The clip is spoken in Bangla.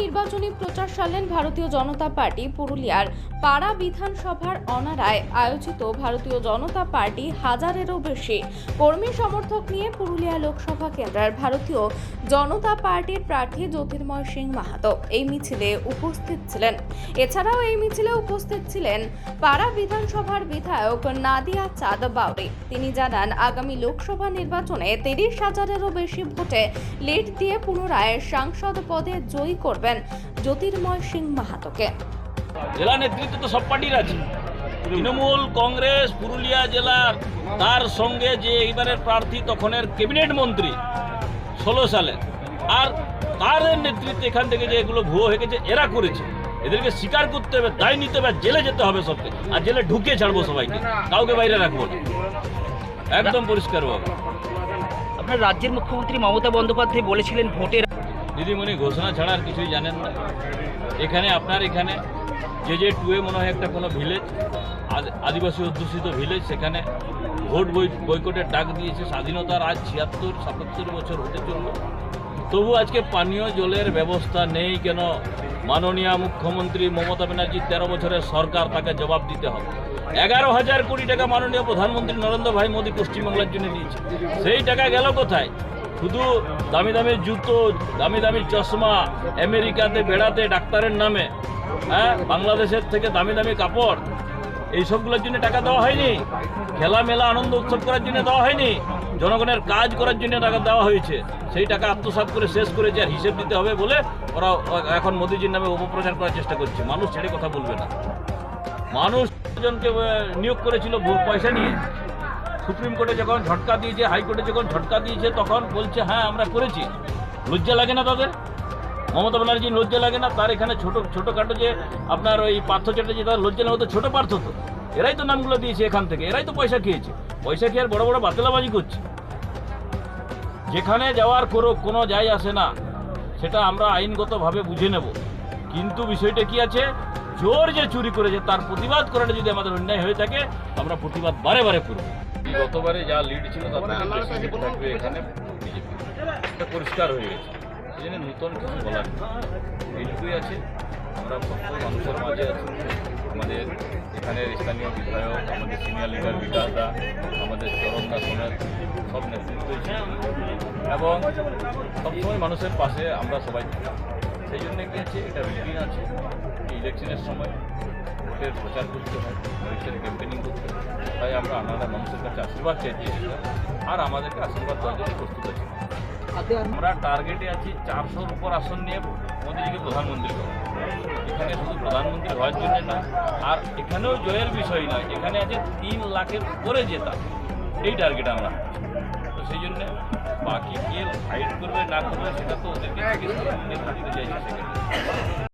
নির্বাচনী প্রচার সারলেন ভারতীয় জনতা পার্টি পুরুলিয়ার পাড়া বিধানসভার অনারায় আয়োজিত ভারতীয় জনতা পার্টি হাজারেরও বেশি। কর্মী সমর্থক নিয়ে পুরুলিয়া লোকসভা কেন্দ্রের ভারতীয় জনতা পার্টির প্রার্থী জ্যোতির্ময় সিং মাহাতো এই মিছিলে উপস্থিত ছিলেন। এছাড়াও এই মিছিলে উপস্থিত ছিলেন পাড়া বিধানসভার বিধায়ক নাদিয়া চাঁদ বাউরি তিনি জানান, আগামী লোকসভা নির্বাচনে তিরিশ হাজারেরও বেশি ভোটে লিড দিয়ে পুনরায় সাংসদ পদে জয়ী করবেন জ্যোতির্ময় সিং মাহাতোকে। জেলা নেতৃত্ব তো সব পার্টির আছে। তৃণমূল, কংগ্রেস, পুরুলিয়া জেলার তার সঙ্গে যে এইবারের প্রার্থী তখনের ক্যাবিনেট মন্ত্রী ষোলো সালে। আর তার নেতৃত্বে এখান থেকে যে এগুলো ভুয়ো হয়ে গেছে, এরা করেছে। এদেরকে স্বীকার করতে হবে, দায় নিতে হবে জেলে যেতে হবে সবকে। আর জেলে ঢুকিয়ে ছাড়বো সবাইকে। কাউকে বাইরে রাখব না। একদম পরিষ্কার হবে আপনার রাজ্যের মুখ্যমন্ত্রী মমতা বন্দ্যোপাধ্যায় বলেছিলেন, ভোটের দিদিমণি ঘোষণা ছাড়া আর কিছুই জানেন না। এখানে, আপনার এখানে, যে যে টুয়ে মনে হয় একটা কোনো ভিলেজ আদিবাসী অধ্যুষিত ভিলেজ সেখানে ভোট বৈকটের ডাক দিয়েছে স্বাধীনতার আজ ছিয়াত্তর, সাতাত্তর বছর হতে চলল। তবু আজকে পানীয় জলের ব্যবস্থা নেই কেন? মাননীয় মুখ্যমন্ত্রী মমতা ব্যানার্জির তেরো বছরের সরকার, তাকে জবাব দিতে হবে। এগারো হাজার কোটি টাকা মাননীয় প্রধানমন্ত্রী নরেন্দ্র ভাই মোদী পশ্চিমবাংলার জন্য দিয়েছে। সেই টাকা গেল কোথায়? শুধু দামি দামি জুতো, দামি দামি চশমা, আমেরিকাতে বেড়াতে ডাক্তারের নামে হ্যাঁ? বাংলাদেশের থেকে দামি দামি কাপড় এই সবগুলোর জন্য টাকা দেওয়া হয়নি। খেলা মেলা আনন্দ উৎসব করার জন্য দেওয়া হয়নি। জনগণের কাজ করার জন্য টাকা দেওয়া হয়েছে। সেই টাকা আত্মসাৎ করে শেষ করেছে আর হিসেব দিতে হবে বলে ওরা এখন মোদিজির নামে অপপ্রচার করার চেষ্টা করছে। মানুষ ছেড়ে কথা বলবে না। মানুষ জনকে নিয়োগ করেছিল পয়সা নিয়ে। সুপ্রিম কোর্টে যখন ঝটকা দিয়েছে হাইকোর্টে যখন ঝটকা দিয়েছে, তখন বলছে হ্যাঁ আমরা করেছি। লজ্জা লাগে না তাদের? মমতা ব্যানার্জির লজ্জা লাগে না? তার এখানে ছোট, ছোটোখাটো যে আপনার ওই পার্থ চ্যাটার্জি, তার লজ্জা লাগে তো ছোটো পার্থ তো। এরাই তো নামগুলো দিয়েছে এখান থেকে, এরাই তো পয়সা খেয়েছে। পয়সা খেয়ে আর বড় বড় বাতিলাবাজি করছে। যেখানে যাওয়ার কোনো কোনো যায় আসে না। সেটা আমরা আইনগতভাবে বুঝে নেব। কিন্তু বিষয়টা কি আছে? জোর যে চুরি করেছে, তার প্রতিবাদ করাটা যদি আমাদের অন্যায় হয়ে থাকে, আমরা প্রতিবাদ বারে বারে করব। গতবারে যা লিড ছিল তার থেকে বেশি থাকবে এখানে বিজেপি এটা পরিষ্কার হয়ে গেছে। এই জন্য নূতন কিছু বলার। এইটুকুই আছে। আমরা সবসময় মানুষের মাঝে আছি। আমাদের এখানের স্থানীয় বিধায়ক আমাদের সিনিয়র লিডার বিকাশ দা আমাদের চরণ দা সমেত সব নেতৃত্বই ছিল। এবং সবসময় মানুষের পাশে আমরা সবাই থাকি। সেই জন্য কি আছে? এটা রুটিন আছে। ইলেকশনের সময় ভোটের প্রচার করতে হয় ক্যাম্পেনিং করতে হয়। তাই আমরা আপনারা মানুষের কাছে আশীর্বাদ চাইতে আর আমাদেরকে আশীর্বাদ দেওয়ার জন্য প্রস্তুত আছি। আমরা টার্গেটে আছি চারশোর উপর আসন নিয়ে মোদীজিকে প্রধানমন্ত্রী করব। এখানে শুধু প্রধানমন্ত্রী হওয়ার জন্য না আর এখানেও জয়ের বিষয় নয় এখানে আছে তিন লাখের উপরে জেতা। এই টার্গেট আমরা। তো সেই জন্য বাকি কে ফাইট করবে না করবে সেটা তো ওদেরকে জিজ্ঞেস করে নির্ধারিত চাইছে সেখানে